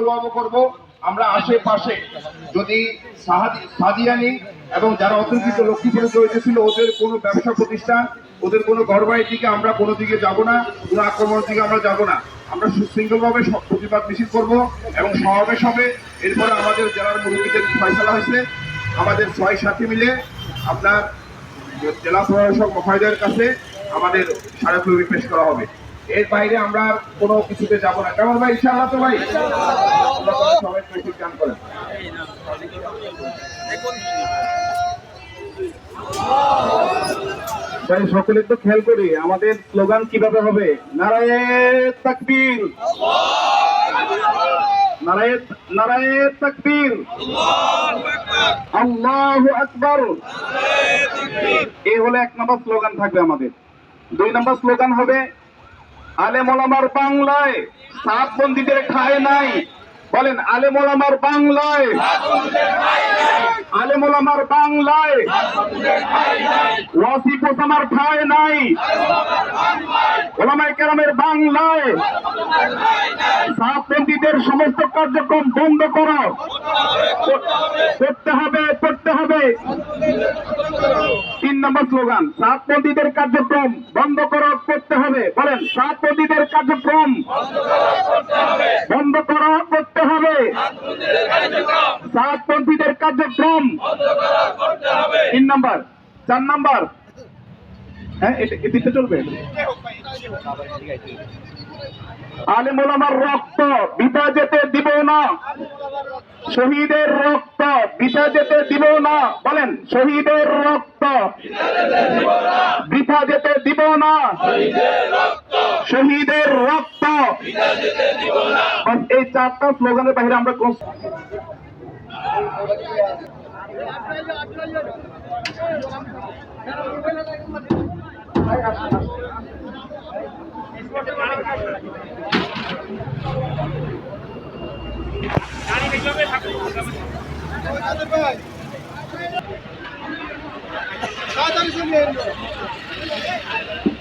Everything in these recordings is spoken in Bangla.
সুশৃঙ্খলভাবে করব। আমরা আশেপাশে যদি সাদিয়ানি এবং যারা অতর্কিত লক্ষ্মীপুরে জড়িত ছিল, ওদের কোনো ব্যবসা প্রতিষ্ঠান, ওদের কোনো ঘরবাড়ির দিকে আমরা কোনো দিকে যাব না, কোনো আক্রমণের দিকে আমরা যাব না। আমরা সুশৃঙ্খলভাবে প্রতিবাদ মিছিল করব এবং সমাবেশ হবে। এরপরে আমাদের জেলার মুরব্বীদের ফয়সলা হয়েছে। আমাদের ছয় সাথী মিলে আপনার জেলা প্রশাসক মহোদয়ের কাছে আমাদের স্মারকলিপি পেশ করা হবে। এর বাইরে আমরা কোনো কিছুতে যাব না। কেমন ভাই? ইনশাআল্লাহ তো ভাই? সবাই তাই তো খেয়াল করি, আমাদের স্লোগান কীভাবে হবে? নারায়ে তাকবীর। নারায়ে নারায়ে তাকবীর। আল্লাহু আকবার। এই হলো এক নম্বর স্লোগান থাকবে আমাদের। দুই নম্বর স্লোগান হবে আলে মোলামার বাংলায় সাত বন্দীদের খায় নাই। বলেন আলে মোলামার বাংলায়। আলে মোলামার বাংলায়। ওয়াসিফ ওসামার খায় নাই। ওলামাই কেরামের বাংলায়। সাত বন্দীদের সমস্ত কার্যক্রম বন্ধ করো। করতে হবে করতে হবে। তিন নম্বর স্লোগান সাতপন্থীদের কার্যক্রম বন্ধ করো, করতে হবে। বলেন সাতপন্থীদের কার্যক্রম বন্ধ করো, করতে হবে। সাতপন্থীদের কার্যক্রম। তিন নম্বর, চার নম্বর। হ্যাঁ এটা চলবে? আলিমুল আমার রক্ত, বিপা যেতে দিব না। শহীদের রক্ত বৃথা যেতে দিব না, বলেন, শহীদের রক্ত। বৃথা যেতে দিব না। শহীদের রক্ত। এই চারটা স্লোগানের বাইরে আমরা কোন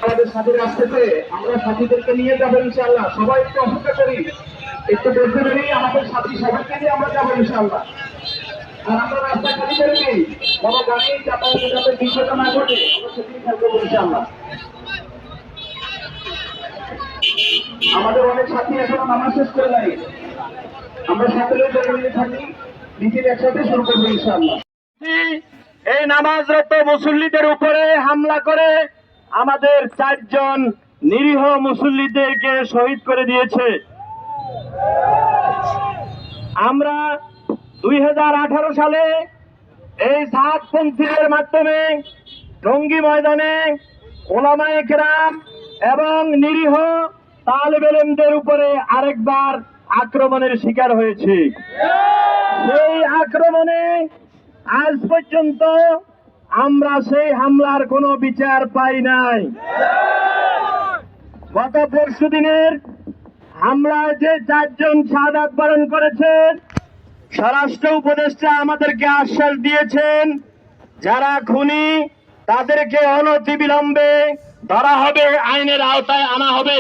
আমাদের সাথীরা আসতেছে, আমরা সাথীদেরকে নিয়ে যাব ইনশাল্লাহ সবাই একটু অপেক্ষা করি। একটু বলতে পারি, আমাদের সাথী সবাইকে নিয়ে আমরা যাব ইনশাল্লাহ আর আমরা রাস্তা খালি করে দিই। কোনো গাড়ি যাতায়াতে যাতে বিঘ্নতা না ঘটে, আমরা সেদিকে খেয়াল করব ইনশাল্লাহ আমাদের অনেক সাথী এখনও নামাজ শেষ করে নাই। আমরা সকলে জরুরি থাকি নিজের একসাথে শুরু করব ইনশাল্লাহ এই নামাজরত মুসল্লিদের উপরে হামলা করে আমাদের চারজন নিরীহ মুসল্লিদেরকে শহীদ করে দিয়েছে। আমরা দুই হাজার আঠারো সালে এই সাতপন্থীদের মাধ্যমে টঙ্গী ময়দানে ওলামায়ে কেরাম এবং নিরীহ তালেব এলেমদের উপরে আরেকবার আক্রমণের শিকার হয়েছে। সেই আক্রমণে আজ পর্যন্ত আমরা সেই হামলার কোনো বিচার পাই নাই। গত পরশু দিনের হামলায় যে চারজন শাহাদাত বরণ করেছেন স্বরাষ্ট্র উপদেষ্টা আমাদেরকে আশ্বাস দিয়েছেন, যারা খুনি তাদেরকে অনতিবিলম্বে ধরা হবে, আইনের আওতায় আনা হবে।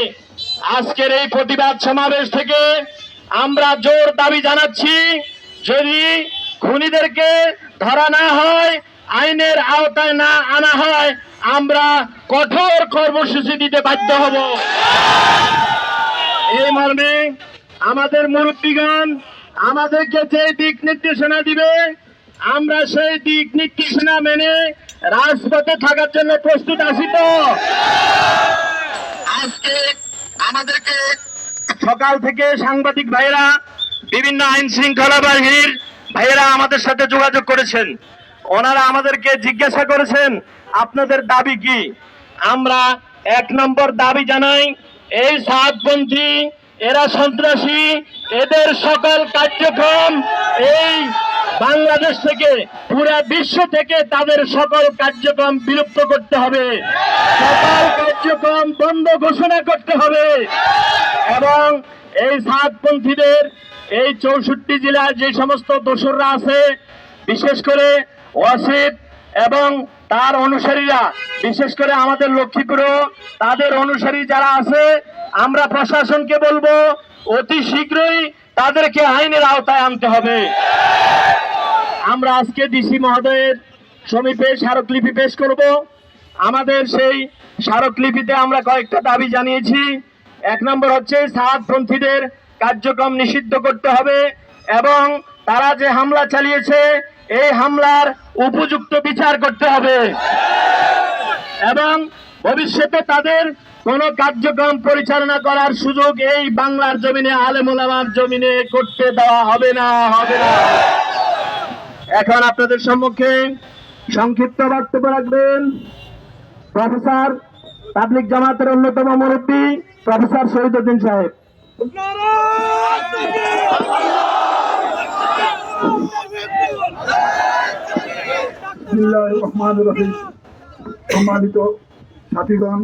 আজকের এই প্রতিবাদ সমাবেশ থেকে আমরা জোর দাবি জানাচ্ছি, যদি খুনিদেরকে ধরা না হয়, আইনের আওতায় না আনা হয়, আমরা কঠোর কর্মসূচি দিতে বাধ্য হব। এই মর্মে আমাদের মুরব্বীগণ আমাদেরকে যে দিক নির্দেশনা দিবে, আমরা সেই দিক নির্দেশনা মেনে রাজপথে থাকার জন্য প্রস্তুত আছি তো। আজকে আমাদেরকে সকাল থেকে সাংবাদিক ভাইরা বিভিন্ন আইন শৃঙ্খলা বাহিনীর ভাইয়েরা আমাদের সাথে যোগাযোগ করেছেন। ওনারা আমাদেরকে জিজ্ঞাসা করেছেন, আপনাদের দাবি কি? আমরা এক নম্বর দাবি জানাই, এই সাতপন্থী, এরা সন্ত্রাসী, এদের সকল কার্যক্রম এই বাংলাদেশ থেকে পুরা বিশ্ব থেকে তাদের সকল কার্যক্রম বিলুপ্ত করতে হবে। সকল কার্যক্রম বন্ধ ঘোষণা করতে হবে। এবং এই সাতপন্থীদের, এই চৌষট্টি জেলার যে সমস্ত দোসররা আছে, বিশেষ করে ওয়াসিফ এবং তার অনুসারীরা, বিশেষ করে আমাদের লক্ষ্মীপুরও তাদের অনুসারী যারা আছে, আমরা প্রশাসনকে বলব, অতি শীঘ্রই তাদেরকে আইনের আওতায় আনতে হবে। আমরা আজকে ডিসি মহোদয়ের সমীপে স্মারকলিপি পেশ করব। আমাদের সেই স্মারকলিপিতে আমরা কয়েকটা দাবি জানিয়েছি। এক নম্বর হচ্ছে সাহাদপন্থীদের কার্যক্রম নিষিদ্ধ করতে হবে এবং তারা যে হামলা চালিয়েছে, এই হামলার উপযুক্ত বিচার করতে হবে। এবং ভবিষ্যতে তাদের কোন কার্যক্রম পরিচালনা করার সুযোগ এই বাংলার জমিনে আলেমুলামার জমিনে করতে দেওয়া হবে না হবে না। এখন আপনাদের সম্মুখে সংক্ষিপ্ত বক্তব্য রাখবেন প্রফেসর পাবলিক জামাতের অন্যতম মুরব্বী প্রফেসর শহীদুদ্দিন সাহেব। বিসমিল্লাহির রহমানির রহিম। সম্মানিত সাথীগণ,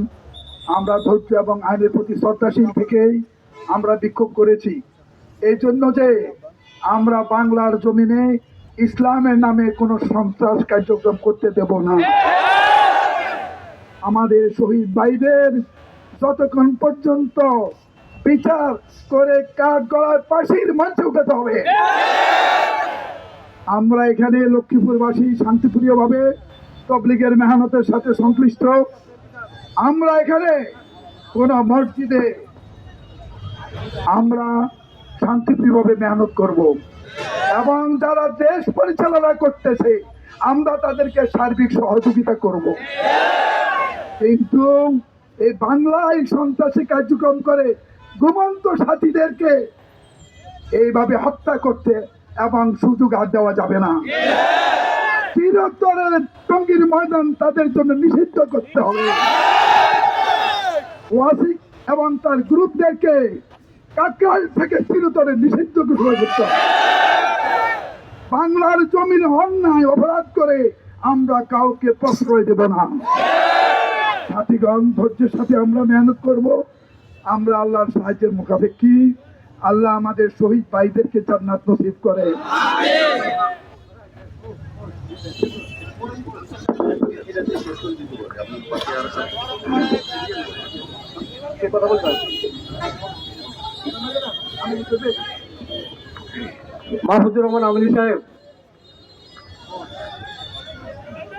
আমরা ধৈর্য এবং আইনের প্রতি শ্রদ্ধাশীল থেকেই আমরা বিক্ষোভ করেছি। এই জন্য যে আমরা বাংলার জমিনে ইসলামের নামে কোনো সন্ত্রাস কার্যক্রম করতে দেব না। আমাদের শহীদ ভাইদের যতক্ষণ পর্যন্ত বিচার করে কাঠ গলায় পাশির মঞ্চে উঠাতে হবে। আমরা এখানে লক্ষ্মীপুরবাসী শান্তিপ্রিয়ভাবে তবলিগের মেহনতের সাথে সংশ্লিষ্ট। আমরা এখানে কোন মসজিদে আমরা শান্তিপ্রিয়ভাবে মেহনত করব। এবং যারা দেশ পরিচালনা করতেছে, আমরা তাদেরকে সার্বিক সহযোগিতা করব। কিন্তু এই বাংলায় সন্ত্রাসী কার্যক্রম করে ঘুমন্ত সাথীদেরকে এইভাবে হত্যা করতে এবং সুযোগ আর দেওয়া যাবে না। চিরতরের টঙ্গির ময়দান তাদের জন্য নিষিদ্ধ করতে হবে। ওয়াসিক এবং তার গ্রুপদেরকে কাকরাইল থেকে চিরতরে নিষিদ্ধ ঘোষণা করতে হবে। বাংলার জমিন অন্যায় অপরাধ করে আমরা কাউকে প্রশ্রয় দেব না। সাথীগণ, ধৈর্যের সাথে আমরা মেহনত করব। আমরা আল্লাহর সাহায্যের মুখাপেক্ষী। আল্লাহ আমাদের শহীদ ভাইদেরকে জান্নাত নসিব করে। মাহফুজুর রহমান আমিনী সাহেব।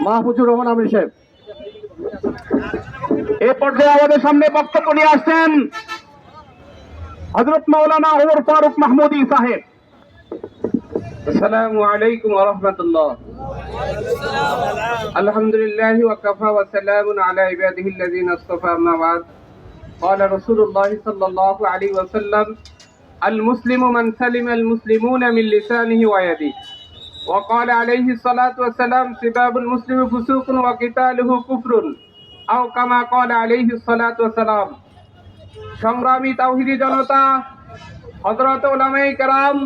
মাহফুজুর রহমান আমিনী সাহেব। এ পর্যায়ে আমাদের সামনে বক্তব্য নিয়ে আসছেন হজরত মৌলানা ওমর ফারুক মাহমুদি সাহেব السلام عليكم ورحمة الله الحمد لله وكفى وسلام على عباده الذين اصطفى أما بعد قال رسول الله صلى الله عليه وسلم المسلم من سلم المسلمون من لسانه ويده وقال عليه الصلاة والسلام سباب المسلم فسوق وقتاله كفر أو كما قال عليه الصلاة والسلام সংগ্রামী তাহিদি জনতা হজরত ওলামাই কারাম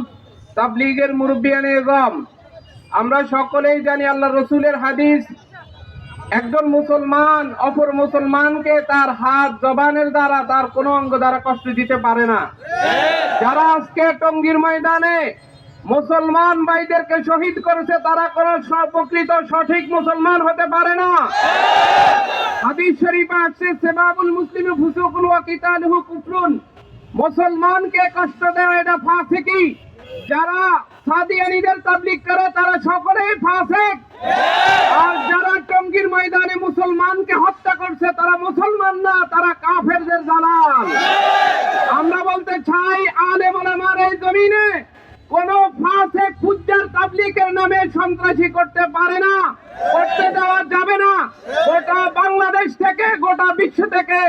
তাবলিগের মুরব্বিয়ান এজম আমরা সকলেই জানি আল্লাহ রসুলের হাদিস একজন মুসলমান অপর মুসলমানকে তার হাত জবানের দ্বারা তার কোনো অঙ্গ দ্বারা কষ্ট দিতে পারে না। যারা আজকে টঙ্গীর ময়দানে মুসলমান ভাইদেরকে শহীদ করেছে তারা কোন প্রকৃত সঠিক মুসলমান হতে পারে না। হাদিস শরীফে আছে সেবাবুল মুসলিম ফুসুকুন ওয়া কিতালুহু কুফরুন। মুসলমানকে কষ্ট দেওয়া এটা ফাসিকি। যারা সাদিয়ানিদের তাবলিগ করে, তারা সকলেই ফাসিক। আর যারা টঙ্গীর ময়দানে মুসলমানকে হত্যা করছে, তারা মুসলমান না, তারা কাফেরদের দালাল। আমরা বলতে চাই, আলেম ওলামার এই জমিনে কোন ফাঁসে ফুজ্জার তাবলিকের নামে সন্ত্রাসী করতে পারে না করতে দেওয়া যাবে না। গোটা বাংলাদেশ থেকে গোটা বিশ্ব থেকে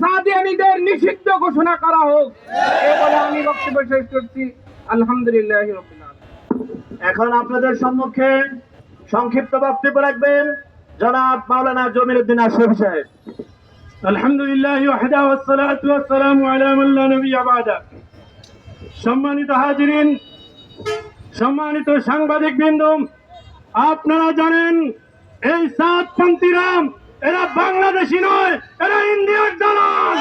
সাদিয়ানিদের নিষিদ্ধ ঘোষণা করা হোক। এ বলে আমি বক্তব্য শেষ করছি। আলহামদুলিল্লাহ এখন আপনাদের সম্মুখে সংক্ষিপ্ত বক্তব্য রাখবেন জনাব মাওলানা জমির উদ্দিন আশরফ সাহেব। আলহামদুলিল্লাহ ওয়াহদা ওয়াসসালাতু ওয়াসসালামু আলা মান লা নবিয়্যা বাদা। সম্মানিত হাজিরিন সম্মানিত সাংবাদিক বৃন্দ আপনারা জানেন, এই সাতপন্থীরা এরা বাংলাদেশি নয়, এরা ইন্ডিয়ার দালাল।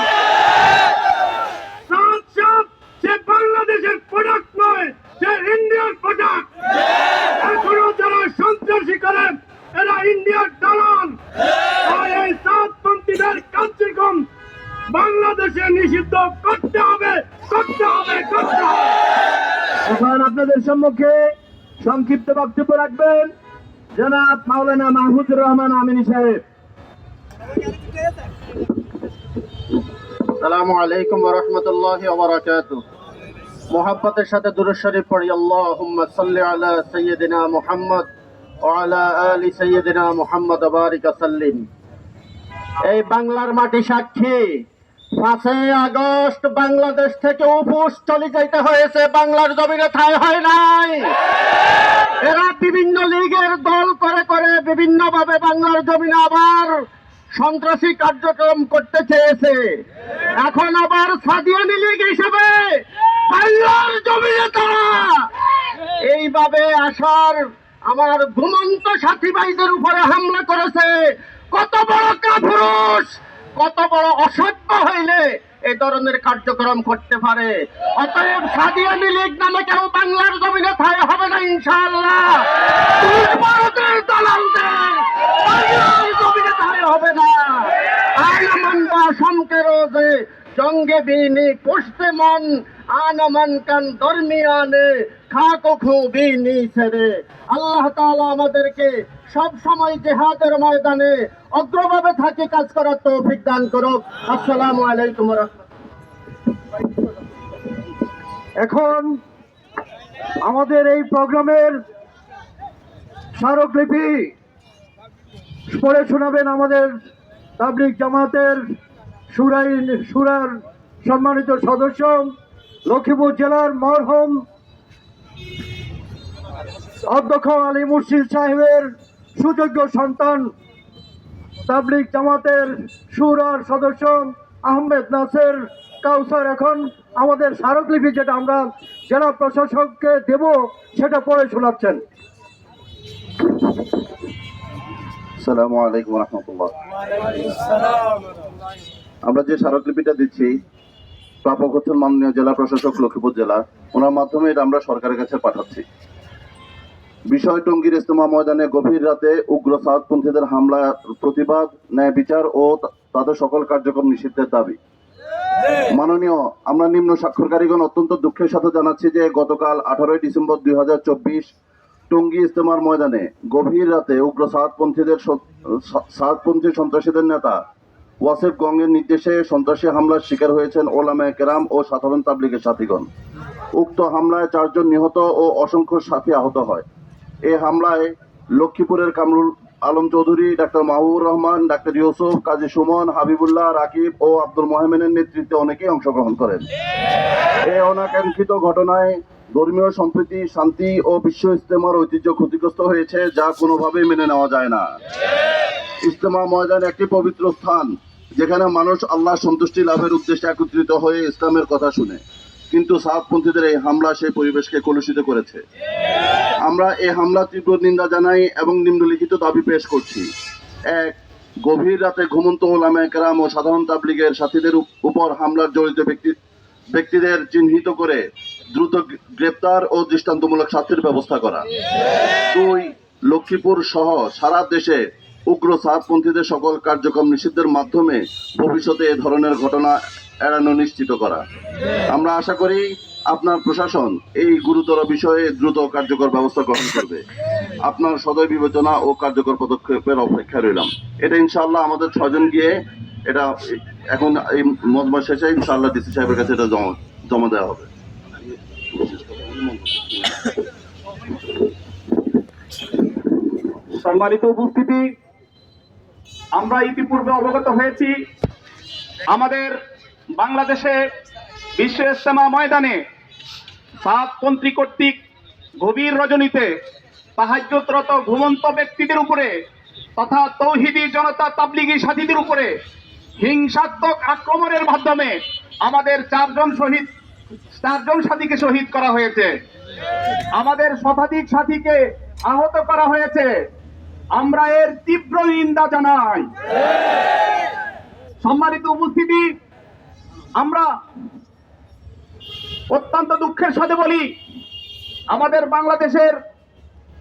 সাত সাত সে বাংলাদেশের প্রোডাক্ট নয়, সে ইন্ডিয়ার প্রোডাক্ট এরা ইন্ডিয়ার এই সাতপন্থীদের কার্যক্রম বাংলাদেশে নিষিদ্ধ করতে হবে করতে হবে করতে হবে। এখন আপনাদের সম্মুখে সংক্ষিপ্ত বক্তব্য রাখবেন জনাব মাওলানা মাহমুদুর রহমান আমিনী সাহেব। আসসালামু আলাইকুম ওরহমতুল্লাহ ওবরাকাত মোহাব্বতের সাথে দুরুদ শরীফ পড়ি আল্লাহুম্মা সাল্লি আলা সাইয়্যিদিনা মুহাম্মদ ওয়া আলা আলি সাইয়্যিদিনা মুহাম্মদ বারিক সাল্লিম। এই বাংলার মাটি সাক্ষী। পাঁচই আগস্ট বাংলাদেশ থেকে উপোস চলে যাইতে হয়েছে। বাংলার জমিনে ঠাই হয় নাই। এরা বিভিন্ন লীগের দল করে করে বিভিন্ন ভাবে বাংলার জমিনে আবার সন্ত্রাসী কার্যক্রম করতে চেয়েছে। এখন আবার সাদিয়ানি লীগ হিসেবে বাংলার জমিনে তারা। এইভাবে আসার আমার ঘুমন্ত সাথী ভাইদের উপরে হামলা করেছে। কত বড় কাপুরুষ! কত বড় অসভ্য হইলে এই ধরনের কার্যক্রম করতে পারে। অতএব সাদিয়ানি লীগ নামে কেউ বাংলার জমিনে ঠাই হবে না ইনশাআল্লাহ। ভারতের দালালদের বাংলার জমিনে হবে না। আনমন বা শঙ্কের যে জঙ্গে বিনি পুষতে মন আনমন কান দরমিয়ানে খাকো আল্লাহ তাআলা আমাদেরকে সব সময় জেহাদের ময়দানে অগ্রভাবে থাকি, কাজ করার তৌফিক দান করুক। আসসালামু আলাইকুম এখন আমাদের এই প্রোগ্রামের স্মারকলিপি পড়ে শোনাবেন আমাদের তাবলিক জামাতের সুরাই সুরার সম্মানিত সদস্য, লক্ষ্মীপুর জেলার মরহম অধ্যক্ষ আলী মুর্শিদ সাহেবের সুযোগ্য সন্তান তাবলিক জামাতের সুরার সদস্য আহমেদ নাসের কাউসার। এখন আমাদের স্মারকলিপি যেটা আমরা জেলা প্রশাসককে দেব সেটা পড়ে শোনাচ্ছেন। আসসালামু আলাইকুম রহমতুল্লাহ। আমরা যে স্মারকলিপিটা দিচ্ছি প্রাপক হচ্ছেন মাননীয় জেলা প্রশাসক লক্ষ্মীপুর জেলা। ওনার মাধ্যমে এটা আমরা সরকারের কাছে পাঠাচ্ছি। বিষয় টঙ্গীর ইস্তমা ময়দানে গভীর রাতে উগ্র সাউথপন্থীদের হামলা প্রতিবাদ, ন্যায় বিচার ও তাদের সকল কার্যক্রম নিষিদ্ধের দাবি। মাননীয়, আমরা নিম্ন স্বাক্ষরকারীগণ অত্যন্ত দুঃখের সাথে জানাচ্ছি যে গতকাল আঠারোই ডিসেম্বর দুই হাজার চব্বিশ টঙ্গী ইস্তেমার ময়দানে গভীর রাতে উগ্র সাতপন্থীদের সাতপন্থী সন্ত্রাসীদের নেতা ওয়াসেফ গঙ্গের নির্দেশে সন্ত্রাসী হামলার শিকার হয়েছেন ওলামে কেরাম ও সাধারণ তাবলিগের সাথীগণ। উক্ত হামলায় চারজন নিহত ও অসংখ্য সাথী আহত হয়। এ হামলায় লক্ষ্মীপুরের কামরুল আলম চৌধুরী, ডাক্তার মাহবুবুর রহমান, ডাক্তার ইউসুফ, কাজী সুমন, হাবিবুল্লাহ, রাকিব ও আব্দুল মোহামেনের নেতৃত্বে অনেকেই অংশগ্রহণ করেন। এই অনাকাঙ্ক্ষিত ঘটনায় ধর্মীয় সম্প্রীতি, শান্তি ও বিশ্ব ইস্তেমার ঐতিহ্য ক্ষতিগ্রস্ত হয়েছে, যা কোনোভাবেই মেনে নেওয়া যায় না। ইস্তেমা ময়দান একটি পবিত্র স্থান, যেখানে মানুষ আল্লাহ সন্তুষ্টি লাভের উদ্দেশ্যে একত্রিত হয়ে ইসলামের কথা শুনে। কিন্তু সাতপন্থীদের এই হামলা সেই পরিবেশকে কলুষিত করেছে। আমরা এই হামলা তীব্র নিন্দা জানাই এবং নিম্নলিখিত দাবি পেশ করছি। এক, গভীর রাতে ঘুমন্ত ওলামে কেরাম ও সাধারণ তাবলিগের সাথীদের উপর হামলার জড়িত ব্যক্তি ব্যক্তিদের চিহ্নিত করে দ্রুত গ্রেপ্তার ও দৃষ্টান্তমূলক শাস্তির ব্যবস্থা করা। দুই, লক্ষ্মীপুর সহ সারা দেশে উগ্র সাতপন্থীদের সকল কার্যক্রম নিষিদ্ধের মাধ্যমে ভবিষ্যতে এ ধরনের ঘটনা এড়ানো নিশ্চিত করা। আমরা আশা করি আপনার প্রশাসন এই গুরুতর বিষয়ে দ্রুত কার্যকর ব্যবস্থা গ্রহণ করবে। আপনার সদয় বিবেচনা ও কার্যকর পদক্ষেপের অপেক্ষা রইলাম। এটা ইনশাল্লাহ আমাদের ছজন গিয়ে এটা এখন এই মজমা শেষে ইনশাল্লাহ ডিসি সাহেবের কাছে এটা জমা জমা দেওয়া হবে। সম্মানিত উপস্থিতি, আমরা ইতিপূর্বে অবগত হয়েছি, আমাদের বাংলাদেশে বিশ্ব ইস্তেমা ময়দানে সাতপন্থী কর্তৃক গভীর রজনীতে সাহায্যরত ঘুমন্ত ব্যক্তিদের উপরে তথা তৌহিদি জনতা তাবলিগি সাথীদের উপরে হিংসাত্মক আক্রমণের মাধ্যমে আমাদের চারজন শহীদ, চারজন সাথীকে শহীদ করা হয়েছে। আমাদের শতাধিক সাথীকে আহত করা হয়েছে। আমরা এর তীব্র নিন্দা জানাই। সম্মানিত উপস্থিতি আমরা অত্যন্ত দুঃখের সাথে বলি, আমাদের বাংলাদেশের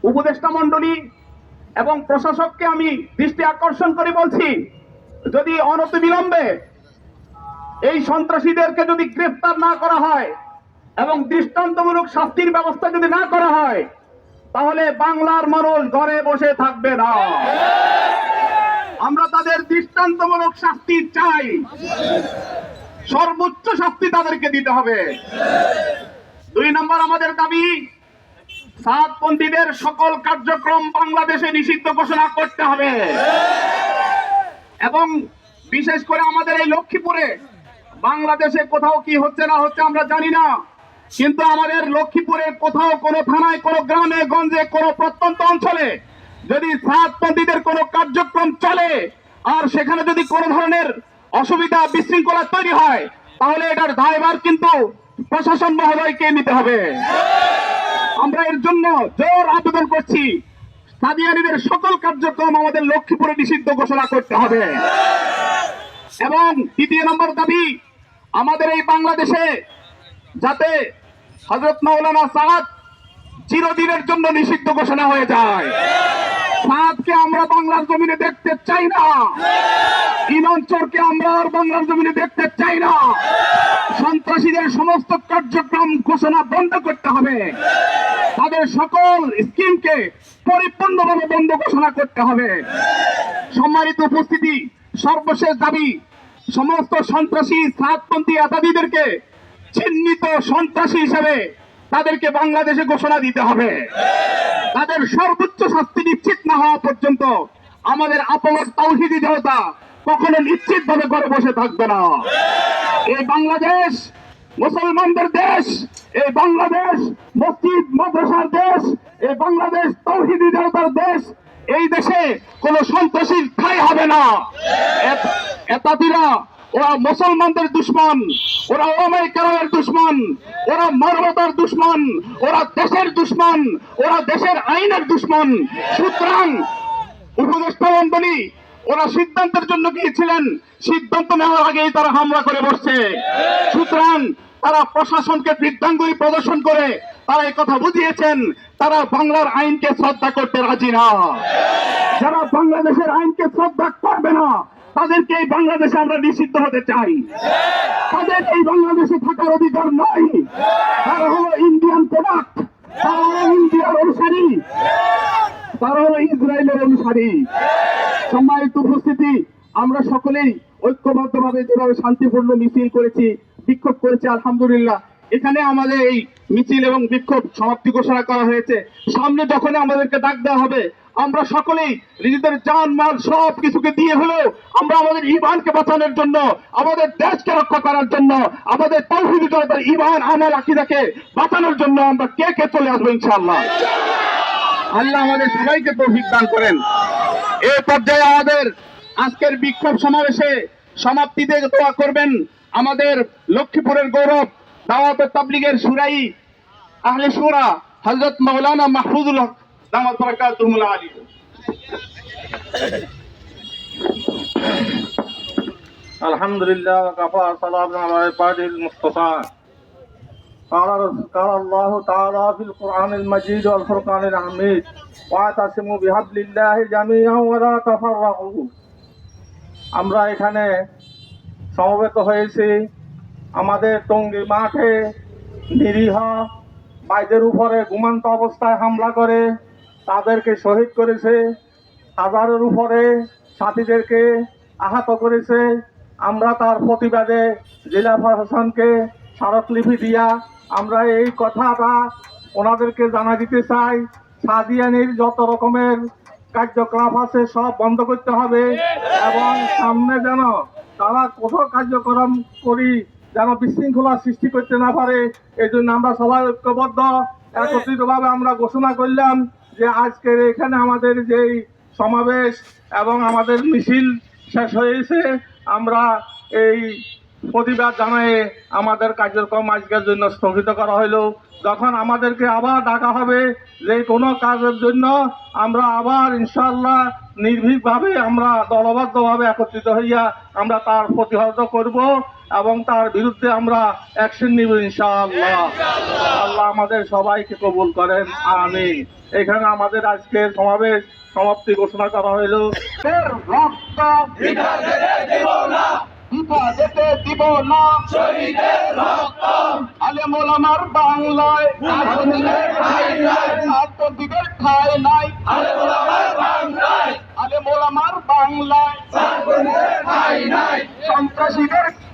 উপদেষ্টা মণ্ডলী এবং প্রশাসককে আমি দৃষ্টি আকর্ষণ করে বলছি, যদি অনতিবিলম্বে এই সন্ত্রাসীদেরকে যদি গ্রেফতার না করা হয় এবং দৃষ্টান্তমূলক শাস্তির ব্যবস্থা যদি না করা হয়, তাহলে বাংলার মানুষ ঘরে বসে থাকবে না। আমরা তাদের দৃষ্টান্তমূলক শাস্তি চাই। সর্বোচ্চ শাস্তি তাদেরকে দিতে হবে। দুই নম্বর আমাদের দাবি সাতপন্থীদের সকল কার্যক্রম বাংলাদেশে নিষিদ্ধ ঘোষণা করতে হবে। এবং বিশেষ করে আমাদের এই লক্ষ্মীপুরে, বাংলাদেশে কোথাও কি হচ্ছে না হচ্ছে আমরা জানি না। কিন্তু আমাদের লক্ষ্মীপুরে কোথাও কোনো থানায়, কোনো গ্রামে, গঞ্জে, কোনো প্রত্যন্ত অঞ্চলে যদি সাতপন্থীদের কোনো কার্যক্রম চলে, আর সেখানে যদি কোনো ধরনের অসুবিধা বিশৃঙ্খলা তৈরি হয়, তাহলে এটার দায়ভার কিন্তু প্রশাসন মহোদয়কে নিতে হবে। আমরা এর জন্য জোর আবেদন করছি সাদিয়ানিদের সকল কার্যক্রম আমাদের লক্ষ্মীপুরে নিষিদ্ধ ঘোষণা করতে হবে। এবং দ্বিতীয় নম্বর দাবি, আমাদের এই বাংলাদেশে যাতে হজরত মৌলানা সাদ চিরদিনের জন্য নিষিদ্ধ ঘোষণা হয়ে যায়। সাদকে আমরা বাংলার জমিনে দেখতে চাই না। ইমানচরকে আমরা আর বাংলার জমিনে দেখতে চাই না। সন্ত্রাসীদের সমস্ত কার্যক্রম ঘোষণা বন্ধ করতে হবে। তাদের সকল স্কিমকে পরিপূর্ণভাবে বন্ধ ঘোষণা করতে হবে। সম্মানিত উপস্থিতি সর্বশেষ দাবি সমস্ত সন্ত্রাসী সাতপন্থী আতাদিদেরকে চিহ্নিত সন্ত্রাসী হিসেবে তাদেরকে বাংলাদেশে ঘোষণা দিতে হবে। তাদের সর্বোচ্চ শাস্তি নিশ্চিত না হওয়া পর্যন্ত আমাদের আপমর তৌহিদি জনতা কখনো নিশ্চিত ভাবে ঘরে বসে থাকবে না। এই বাংলাদেশ মুসলমানদের দেশ, এই বাংলাদেশ মসজিদ, মাদ্রাসার দেশ, এই বাংলাদেশ তৌহিদি জনতার দেশ, এই দেশে কোন সন্ত্রাসীর ঠাই হবে না। এত- এতাদিরা ওরা মুসলমানদের দুশ্মন, ওরা ওমাই কেরামের দুশ্মন, ওরা মানবতার দুশ্মন, ওরা দেশের দুশ্মন, ওরা দেশের আইনের দুশ্মন। সুতরাং উপদেষ্টা মন্ডলী ওরা সিদ্ধান্তের জন্য গিয়েছিলেন সিদ্ধান্ত নেওয়ার আগেই তারা হামলা করে বসছে। সুতরাং তারা প্রশাসনকে বৃদ্ধাঙ্গুলি প্রদর্শন করে, তারা কথা বুঝিয়েছেন, তারা বাংলার আইনকে শ্রদ্ধা করতে রাজি না। যারা বাংলাদেশের আইনকে শ্রদ্ধা করবে না তাদেরকে এই বাংলাদেশে আমরা নিষিদ্ধ হতে চাই। তাদের এই বাংলাদেশে থাকার অধিকার নাই। তারা হলো ইন্ডিয়ান প্রোডাক্ট তারা হলো ইন্ডিয়ার অনুসারী। তারা হলো ইসরায়েলের অনুসারী। সম্মানিত উপস্থিতি, আমরা সকলেই ঐক্যবদ্ধভাবে যেভাবে শান্তিপূর্ণ মিছিল করেছি, বিক্ষোভ করেছি, আলহামদুলিল্লাহ। এখানে আমাদের এই মিছিল এবং বিক্ষোভ সমাপ্তি ঘোষণা করা হয়েছে। সামনে যখন আমাদেরকে ডাক দেওয়া হবে আমরা সকলেই নিজেদের জান, মাল, সব কিছুকে দিয়ে হলেও আমরা আমাদের ইমানকে বাঁচানোর জন্য, আমাদের দেশকে রক্ষা করার জন্য, আমাদের তৌহিদি জনতার ইমান আমল, আকিদাকে বাঁচানোর জন্য আমরা কে কে চলে আসব ইনশাআল্লাহ? আল্লাহ আমাদের সবাইকে তৌফিক দান করেন। এই পর্যায়ে আমাদের আজকের বিক্ষোভ সমাবেশে সমাপ্তিতে দোয়া করবেন আমাদের লক্ষ্মীপুরের গৌরব দাওয়াত তাবলিগের সুরাই আহলে সুরা, হযরত মৌলানা মাহফুজুল হক দামাত বারাকাতুহুল আলী الحمد لله وكفى صلاة على عباده المصطفى قال قال الله تعالى في القرآن المجيد والفرقان الحميد واعتصموا بحبل الله جميعا ولا تفرقوا আমরা এখানে সমবেত হয়েছি আমাদের টঙ্গী মাঠে নিরীহ বাইদের উপরে ঘুমান্ত অবস্থায় হামলা করে তাদেরকে শহীদ করেছে, হাজারের উপরে সাথীদেরকে আহত করেছে। আমরা তার প্রতিবাদে জেলা প্রশাসনকে স্মারকলিপি দিয়া আমরা এই কথাটা ওনাদেরকে জানা দিতে চাই। সাদিয়ানির যত রকমের কার্যকলাপ আছে সব বন্ধ করতে হবে এবং সামনে যেন তারা কোথাও কার্যক্রম করি, যেন বিশৃঙ্খলা সৃষ্টি করতে না পারে এই জন্য আমরা সবাই ঐক্যবদ্ধ। একত্রিতভাবে আমরা ঘোষণা করলাম যে আজকের এখানে আমাদের যেই সমাবেশ এবং আমাদের মিছিল শেষ হয়েছে, আমরা এই প্রতিবাদ জানায়ে আমাদের কার্যক্রম আজকের জন্য স্থগিত করা হলো। যখন আমাদেরকে আবার ডাকা হবে যে কোনো কাজের জন্য, আমরা আবার ইনশাল্লাহ নির্ভীকভাবে আমরা দলবদ্ধভাবে একত্রিত হইয়া আমরা তার প্রতিহত করব। এবং তার বিরুদ্ধে আমরা অ্যাকশন নিব ইনশাআল্লাহ। আল্লাহ আমাদের সবাইকে কবুল করেন। আমি এখানে আমাদের আজকের সমাবেশ সমাপ্তি ঘোষণা করা হইল। বাংলায়। ঠাই নাই আলে মোলামার বাংলায়। সন্ত্রাসীদের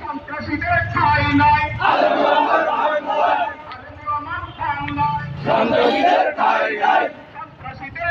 সন্ত্রাসীদের ঠাই নাই সন্ত্রাসীদের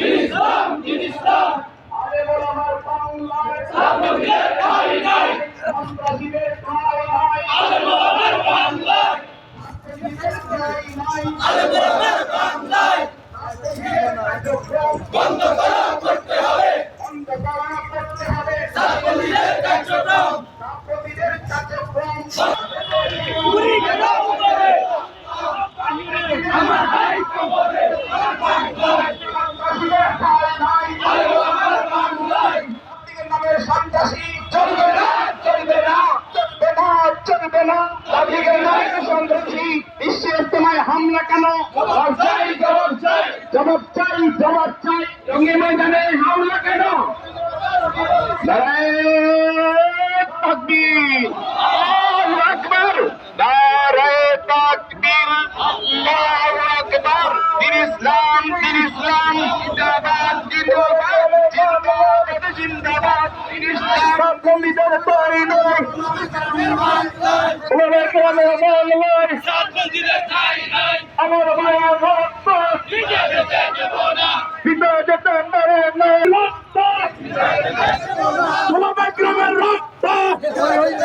ইসলাম Oh,